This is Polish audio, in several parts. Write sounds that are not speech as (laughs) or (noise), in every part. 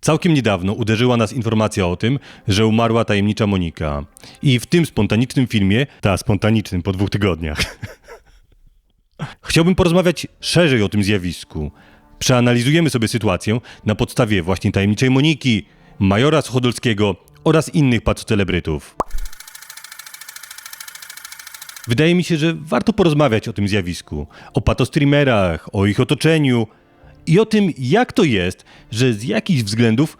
Całkiem niedawno uderzyła nas informacja o tym, że umarła tajemnicza Monika. I w tym spontanicznym filmie, ta spontanicznym po dwóch tygodniach, (laughs) chciałbym porozmawiać szerzej o tym zjawisku. Przeanalizujemy sobie sytuację na podstawie właśnie tajemniczej Moniki, Majora Suchodolskiego oraz innych patrocelebrytów. Wydaje mi się, że warto porozmawiać o tym zjawisku, o patostreamerach, o ich otoczeniu i o tym, jak to jest, że z jakichś względów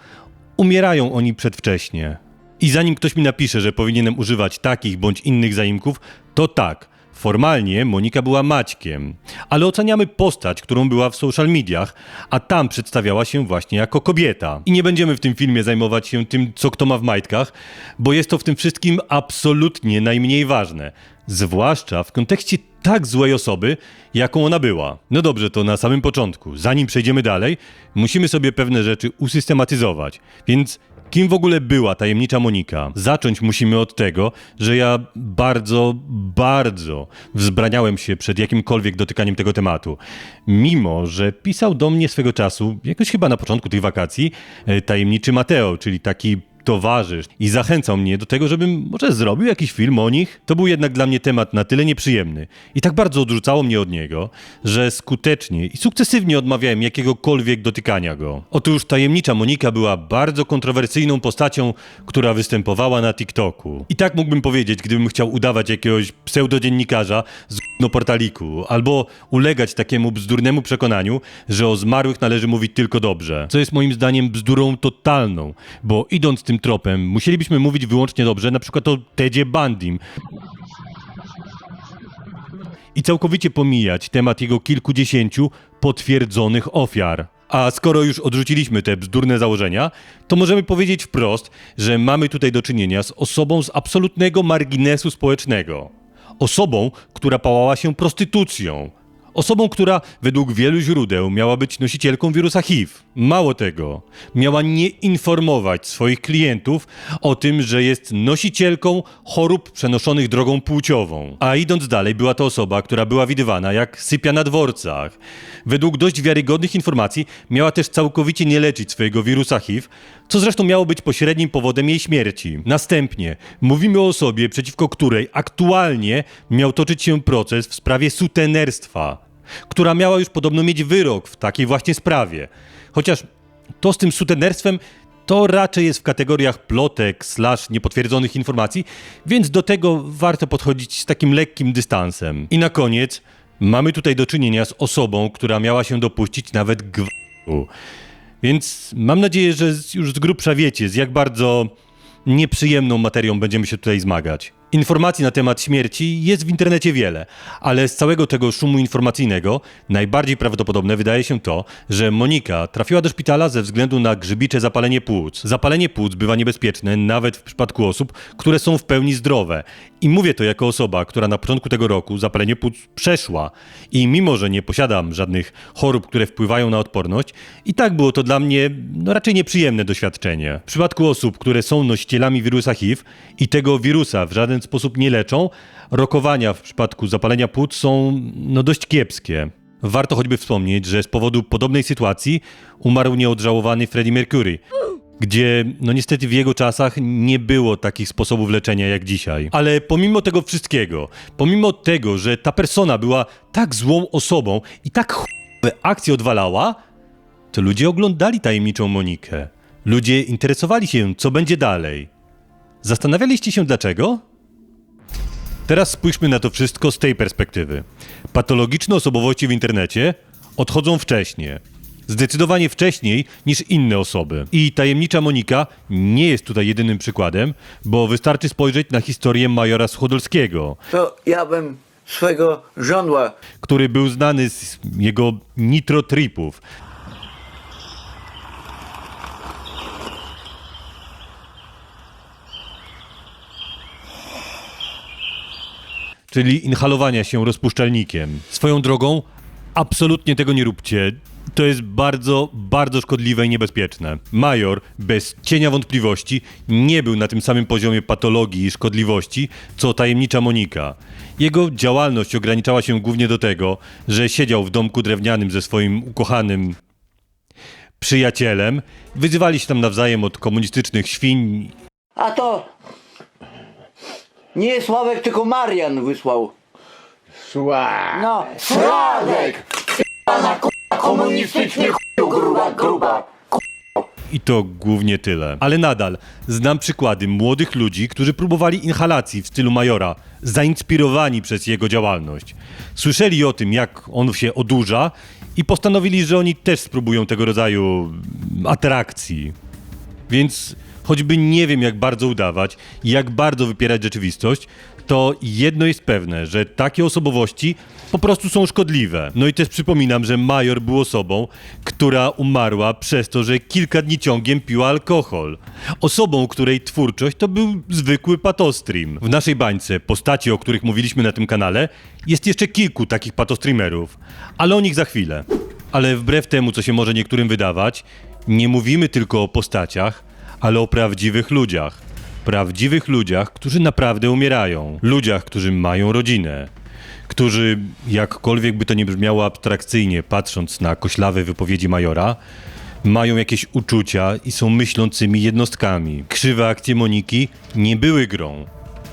umierają oni przedwcześnie. I zanim ktoś mi napisze, że powinienem używać takich bądź innych zaimków, to tak. Formalnie Monika była Maćkiem, ale oceniamy postać, którą była w social mediach, a tam przedstawiała się właśnie jako kobieta. I nie będziemy w tym filmie zajmować się tym, co kto ma w majtkach, bo jest to w tym wszystkim absolutnie najmniej ważne. Zwłaszcza w kontekście tak złej osoby, jaką ona była. No dobrze, to na samym początku, zanim przejdziemy dalej, musimy sobie pewne rzeczy usystematyzować. Więc kim w ogóle była tajemnicza Monika? Zacząć musimy od tego, że ja bardzo, bardzo wzbraniałem się przed jakimkolwiek dotykaniem tego tematu. Mimo, że pisał do mnie swego czasu, jakoś chyba na początku tych wakacji, e, tajemniczy Mateo, czyli taki towarzysz i zachęcał mnie do tego, żebym może zrobił jakiś film o nich, to był jednak dla mnie temat na tyle nieprzyjemny i tak bardzo odrzucało mnie od niego, że skutecznie i sukcesywnie odmawiałem jakiegokolwiek dotykania go. Otóż tajemnicza Monika była bardzo kontrowersyjną postacią, która występowała na TikToku. I tak mógłbym powiedzieć, gdybym chciał udawać jakiegoś pseudodziennikarza z portaliku, albo ulegać takiemu bzdurnemu przekonaniu, że o zmarłych należy mówić tylko dobrze. Co jest moim zdaniem bzdurą totalną, bo idąc tym tropem, musielibyśmy mówić wyłącznie dobrze, na przykład o Tedzie Bandim. I całkowicie pomijać temat jego kilkudziesięciu potwierdzonych ofiar. A skoro już odrzuciliśmy te bzdurne założenia, to możemy powiedzieć wprost, że mamy tutaj do czynienia z osobą z absolutnego marginesu społecznego. Osobą, która pałała się prostytucją. Osobą, która według wielu źródeł miała być nosicielką wirusa HIV. Mało tego, miała nie informować swoich klientów o tym, że jest nosicielką chorób przenoszonych drogą płciową. A idąc dalej, była to osoba, która była widywana jak sypia na dworcach. Według dość wiarygodnych informacji miała też całkowicie nie leczyć swojego wirusa HIV, co zresztą miało być pośrednim powodem jej śmierci. Następnie mówimy o osobie, przeciwko której aktualnie miał toczyć się proces w sprawie sutenerstwa, która miała już podobno mieć wyrok w takiej właśnie sprawie. Chociaż to z tym sutenerstwem to raczej jest w kategoriach plotek slash niepotwierdzonych informacji, więc do tego warto podchodzić z takim lekkim dystansem. I na koniec mamy tutaj do czynienia z osobą, która miała się dopuścić nawet gwałtu. Więc mam nadzieję, że już z grubsza wiecie, z jak bardzo nieprzyjemną materią będziemy się tutaj zmagać. Informacji na temat śmierci jest w internecie wiele, ale z całego tego szumu informacyjnego najbardziej prawdopodobne wydaje się to, że Monika trafiła do szpitala ze względu na grzybicze zapalenie płuc. Zapalenie płuc bywa niebezpieczne nawet w przypadku osób, które są w pełni zdrowe. I mówię to jako osoba, która na początku tego roku zapalenie płuc przeszła. I mimo, że nie posiadam żadnych chorób, które wpływają na odporność, i tak było to dla mnie no, raczej nieprzyjemne doświadczenie. W przypadku osób, które są nosicielami wirusa HIV i tego wirusa w żaden sposób nie leczą, rokowania w przypadku zapalenia płuc są no, dość kiepskie. Warto choćby wspomnieć, że z powodu podobnej sytuacji umarł nieodżałowany Freddie Mercury, gdzie no niestety w jego czasach nie było takich sposobów leczenia jak dzisiaj. Ale pomimo tego wszystkiego, pomimo tego, że ta persona była tak złą osobą i tak ch**we akcje odwalała, to ludzie oglądali tajemniczą Monikę. Ludzie interesowali się, co będzie dalej. Zastanawialiście się dlaczego? Teraz spójrzmy na to wszystko z tej perspektywy. Patologiczne osobowości w internecie odchodzą wcześniej. Zdecydowanie wcześniej niż inne osoby. I tajemnicza Monika nie jest tutaj jedynym przykładem, bo wystarczy spojrzeć na historię majora Suchodolskiego, to ja bym swego żądła który był znany z jego nitrotripów. Czyli inhalowania się rozpuszczalnikiem. Swoją drogą, absolutnie tego nie róbcie. To jest bardzo, bardzo szkodliwe i niebezpieczne. Major, bez cienia wątpliwości, nie był na tym samym poziomie patologii i szkodliwości, co tajemnicza Monika. Jego działalność ograniczała się głównie do tego, że siedział w domku drewnianym ze swoim ukochanym przyjacielem. Wyzywali się tam nawzajem od komunistycznych świń. A to nie Sławek, tylko Marian wysłał. Sła. No, Sławek! Na komunistyczny chuju, gruba, gruba. I to głównie tyle. Ale nadal znam przykłady młodych ludzi, którzy próbowali inhalacji w stylu Majora, zainspirowani przez jego działalność. Słyszeli o tym, jak on się odurza i postanowili, że oni też spróbują tego rodzaju atrakcji. Więc choćby nie wiem, jak bardzo udawać i jak bardzo wypierać rzeczywistość, to jedno jest pewne, że takie osobowości po prostu są szkodliwe. No i też przypominam, że Major był osobą, która umarła przez to, że kilka dni ciągiem piła alkohol. Osobą, której twórczość to był zwykły patostream. W naszej bańce postaci, o których mówiliśmy na tym kanale, jest jeszcze kilku takich patostreamerów, ale o nich za chwilę. Ale wbrew temu, co się może niektórym wydawać, nie mówimy tylko o postaciach, ale o prawdziwych ludziach. Prawdziwych ludziach, którzy naprawdę umierają. Ludziach, którzy mają rodzinę. Którzy, jakkolwiek by to nie brzmiało abstrakcyjnie, patrząc na koślawe wypowiedzi Majora, mają jakieś uczucia i są myślącymi jednostkami. Krzywe akcje Moniki nie były grą.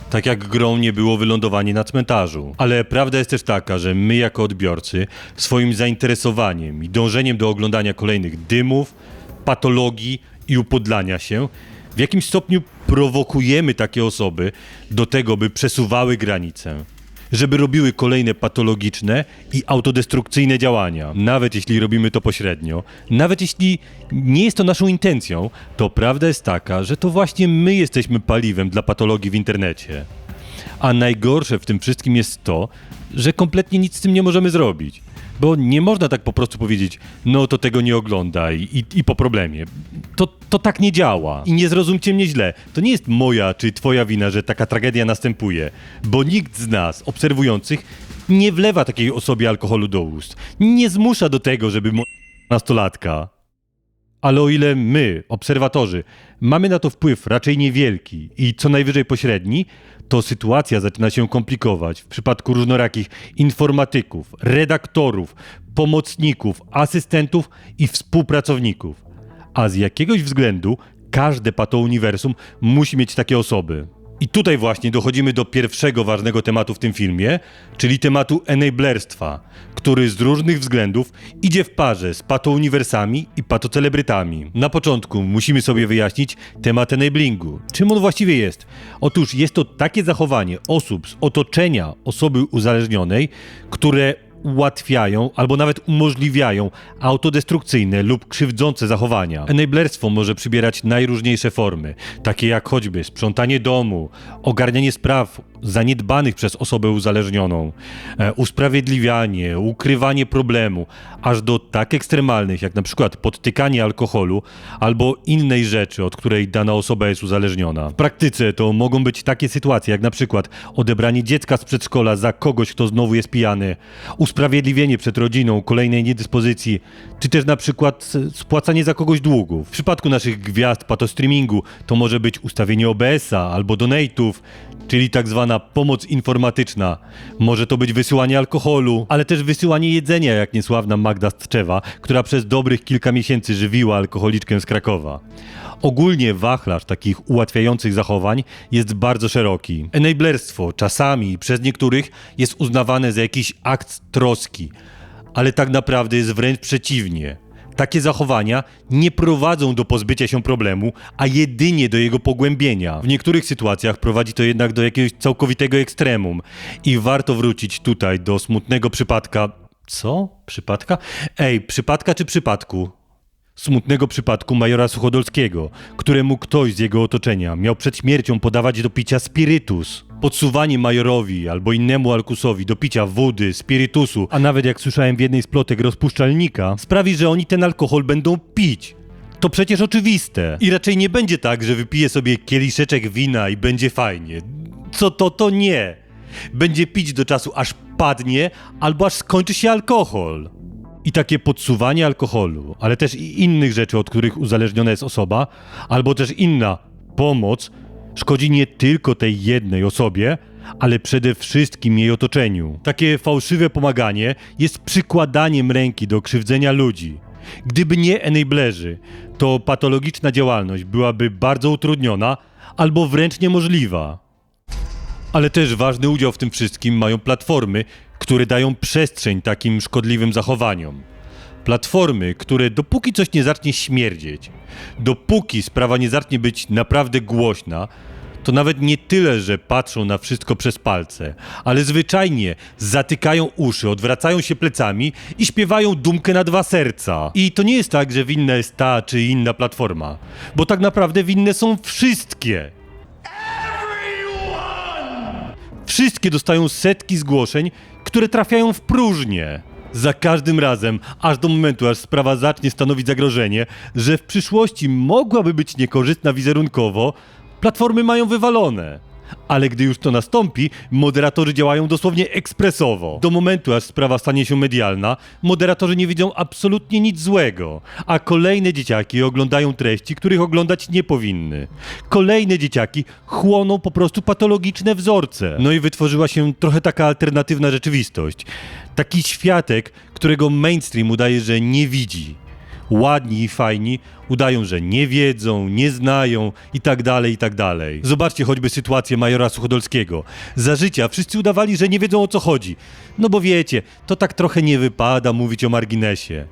Tak jak grą nie było wylądowanie na cmentarzu. Ale prawda jest też taka, że my jako odbiorcy swoim zainteresowaniem i dążeniem do oglądania kolejnych dymów, patologii i upodlania się w jakimś stopniu prowokujemy takie osoby do tego, by przesuwały granice. Żeby robiły kolejne patologiczne i autodestrukcyjne działania. Nawet jeśli robimy to pośrednio, nawet jeśli nie jest to naszą intencją, to prawda jest taka, że to właśnie my jesteśmy paliwem dla patologii w internecie. A najgorsze w tym wszystkim jest to, że kompletnie nic z tym nie możemy zrobić. Bo nie można tak po prostu powiedzieć, no to tego nie oglądaj i, i po problemie. To, to tak nie działa. I nie zrozumcie mnie źle. To nie jest moja czy twoja wina, że taka tragedia następuje. Bo nikt z nas, obserwujących, nie wlewa takiej osobie alkoholu do ust. Nie zmusza do tego, żeby nastolatka. Ale o ile my, obserwatorzy, mamy na to wpływ raczej niewielki i co najwyżej pośredni, to sytuacja zaczyna się komplikować w przypadku różnorakich informatyków, redaktorów, pomocników, asystentów i współpracowników. A z jakiegoś względu każde patouniwersum musi mieć takie osoby. I tutaj właśnie dochodzimy do pierwszego ważnego tematu w tym filmie, czyli tematu enablerstwa, który z różnych względów idzie w parze z patouniwersami i patocelebrytami. Na początku musimy sobie wyjaśnić temat enablingu. Czym on właściwie jest? Otóż jest to takie zachowanie osób z otoczenia osoby uzależnionej, które ułatwiają albo nawet umożliwiają autodestrukcyjne lub krzywdzące zachowania. Enablerstwo może przybierać najróżniejsze formy, takie jak choćby sprzątanie domu, ogarnianie spraw zaniedbanych przez osobę uzależnioną, e, usprawiedliwianie, ukrywanie problemu, aż do tak ekstremalnych jak na przykład podtykanie alkoholu albo innej rzeczy, od której dana osoba jest uzależniona. W praktyce to mogą być takie sytuacje jak na przykład odebranie dziecka z przedszkola za kogoś, kto znowu jest pijany, usprawiedliwienie przed rodziną kolejnej niedyspozycji, czy też na przykład spłacanie za kogoś długów. W przypadku naszych gwiazd patostreamingu to może być ustawienie OBS-a albo donate'ów, czyli tak pomoc informatyczna. Może to być wysyłanie alkoholu, ale też wysyłanie jedzenia, jak niesławna Magda Stczewa, która przez dobrych kilka miesięcy żywiła alkoholiczkę z Krakowa. Ogólnie wachlarz takich ułatwiających zachowań jest bardzo szeroki. Enablerstwo czasami przez niektórych jest uznawane za jakiś akt troski, ale tak naprawdę jest wręcz przeciwnie. Takie zachowania nie prowadzą do pozbycia się problemu, a jedynie do jego pogłębienia. W niektórych sytuacjach prowadzi to jednak do jakiegoś całkowitego ekstremum i warto wrócić tutaj do smutnego przypadka. Co? Przypadka? Ej, przypadka czy przypadku? Smutnego przypadku majora Suchodolskiego, któremu ktoś z jego otoczenia miał przed śmiercią podawać do picia spirytus. Podsuwanie majorowi albo innemu alkusowi do picia wody, spirytusu, a nawet jak słyszałem w jednej z plotek rozpuszczalnika, sprawi, że oni ten alkohol będą pić. To przecież oczywiste. I raczej nie będzie tak, że wypije sobie kieliszeczek wina i będzie fajnie. Co to, to nie. Będzie pić do czasu aż padnie, albo aż skończy się alkohol. I takie podsuwanie alkoholu, ale też i innych rzeczy, od których uzależniona jest osoba, albo też inna pomoc, szkodzi nie tylko tej jednej osobie, ale przede wszystkim jej otoczeniu. Takie fałszywe pomaganie jest przykładaniem ręki do krzywdzenia ludzi. Gdyby nie enablerzy, to patologiczna działalność byłaby bardzo utrudniona albo wręcz niemożliwa. Ale też ważny udział w tym wszystkim mają platformy, które dają przestrzeń takim szkodliwym zachowaniom. Platformy, które dopóki coś nie zacznie śmierdzieć, dopóki sprawa nie zacznie być naprawdę głośna, to nawet nie tyle, że patrzą na wszystko przez palce, ale zwyczajnie zatykają uszy, odwracają się plecami i śpiewają dumkę na dwa serca. I to nie jest tak, że winna jest ta czy inna platforma, bo tak naprawdę winne są wszystkie. Wszystkie dostają setki zgłoszeń, które trafiają w próżnię. Za każdym razem, aż do momentu, aż sprawa zacznie stanowić zagrożenie, że w przyszłości mogłaby być niekorzystna wizerunkowo, platformy mają wywalone. Ale gdy już to nastąpi, moderatorzy działają dosłownie ekspresowo. Do momentu, aż sprawa stanie się medialna, moderatorzy nie widzą absolutnie nic złego, a kolejne dzieciaki oglądają treści, których oglądać nie powinny. Kolejne dzieciaki chłoną po prostu patologiczne wzorce. No i wytworzyła się trochę taka alternatywna rzeczywistość. Taki światek, którego mainstream udaje, że nie widzi ładni i fajni udają, że nie wiedzą, nie znają i tak dalej, i tak dalej. Zobaczcie choćby sytuację majora Suchodolskiego. Za życia wszyscy udawali, że nie wiedzą o co chodzi. No bo wiecie, to tak trochę nie wypada mówić o marginesie.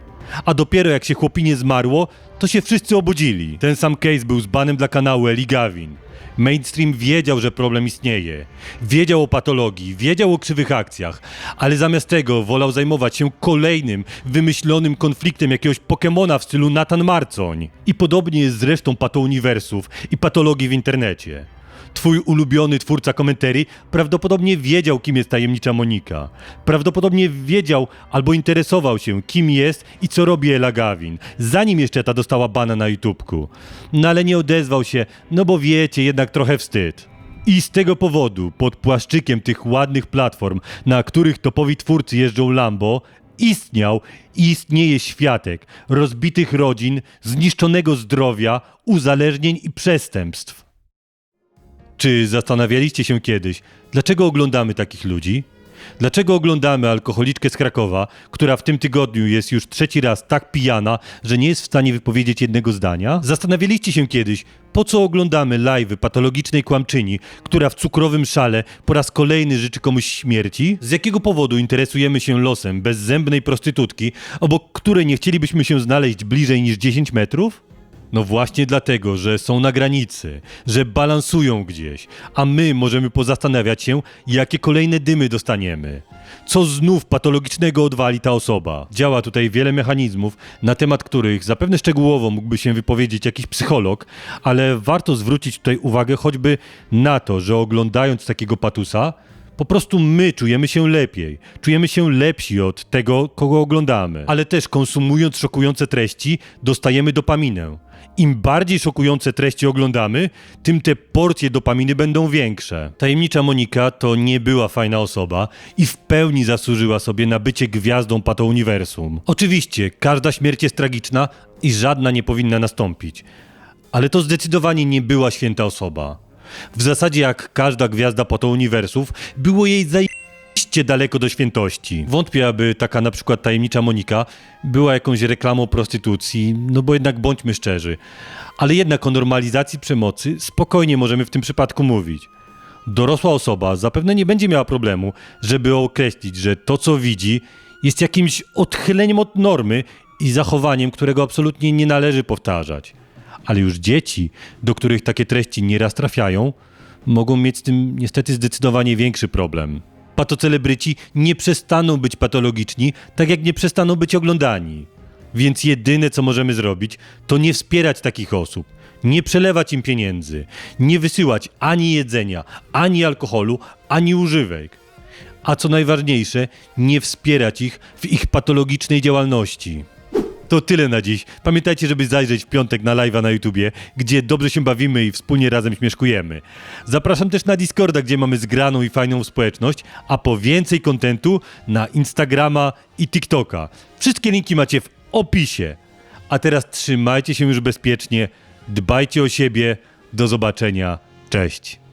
A dopiero jak się chłopinie zmarło, to się wszyscy obudzili. Ten sam case był z banem dla kanału Eli Gavin. Mainstream wiedział, że problem istnieje. Wiedział o patologii, wiedział o krzywych akcjach, ale zamiast tego wolał zajmować się kolejnym, wymyślonym konfliktem jakiegoś Pokemona w stylu Nathan Marcoń. I podobnie jest z resztą patouniwersów i patologii w internecie. Twój ulubiony twórca komentarii prawdopodobnie wiedział, kim jest tajemnicza Monika. Prawdopodobnie wiedział albo interesował się, kim jest i co robi Ela Gavin, zanim jeszcze ta dostała bana na YouTubku. No ale nie odezwał się, no bo wiecie, jednak trochę wstyd. I z tego powodu, pod płaszczykiem tych ładnych platform, na których topowi twórcy jeżdżą Lambo, istniał i istnieje światek rozbitych rodzin, zniszczonego zdrowia, uzależnień i przestępstw. Czy zastanawialiście się kiedyś, dlaczego oglądamy takich ludzi? Dlaczego oglądamy alkoholiczkę z Krakowa, która w tym tygodniu jest już trzeci raz tak pijana, że nie jest w stanie wypowiedzieć jednego zdania? Zastanawialiście się kiedyś, po co oglądamy live'y patologicznej kłamczyni, która w cukrowym szale po raz kolejny życzy komuś śmierci? Z jakiego powodu interesujemy się losem bezzębnej prostytutki, obok której nie chcielibyśmy się znaleźć bliżej niż 10 metrów? No właśnie dlatego, że są na granicy, że balansują gdzieś, a my możemy pozastanawiać się, jakie kolejne dymy dostaniemy. Co znów patologicznego odwali ta osoba? Działa tutaj wiele mechanizmów, na temat których zapewne szczegółowo mógłby się wypowiedzieć jakiś psycholog, ale warto zwrócić tutaj uwagę choćby na to, że oglądając takiego patusa, po prostu my czujemy się lepiej. Czujemy się lepsi od tego, kogo oglądamy. Ale też konsumując szokujące treści, dostajemy dopaminę. Im bardziej szokujące treści oglądamy, tym te porcje dopaminy będą większe. Tajemnicza Monika to nie była fajna osoba i w pełni zasłużyła sobie na bycie gwiazdą patouniwersum. Oczywiście, każda śmierć jest tragiczna i żadna nie powinna nastąpić. Ale to zdecydowanie nie była święta osoba. W zasadzie jak każda gwiazda patouniwersów, było jej daleko do świętości. Wątpię, aby taka na przykład tajemnicza Monika była jakąś reklamą prostytucji, no bo jednak bądźmy szczerzy. Ale jednak o normalizacji przemocy spokojnie możemy w tym przypadku mówić. Dorosła osoba zapewne nie będzie miała problemu, żeby określić, że to co widzi jest jakimś odchyleniem od normy i zachowaniem, którego absolutnie nie należy powtarzać. Ale już dzieci, do których takie treści nieraz trafiają, mogą mieć z tym niestety zdecydowanie większy problem. Patocelebryci nie przestaną być patologiczni, tak jak nie przestaną być oglądani. Więc jedyne, co możemy zrobić, to nie wspierać takich osób, nie przelewać im pieniędzy, nie wysyłać ani jedzenia, ani alkoholu, ani używek. A co najważniejsze, nie wspierać ich w ich patologicznej działalności. To tyle na dziś. Pamiętajcie, żeby zajrzeć w piątek na live'a na YouTubie, gdzie dobrze się bawimy i wspólnie razem śmieszkujemy. Zapraszam też na Discorda, gdzie mamy zgraną i fajną społeczność, a po więcej kontentu na Instagrama i TikToka. Wszystkie linki macie w opisie. A teraz trzymajcie się już bezpiecznie, dbajcie o siebie. Do zobaczenia. Cześć.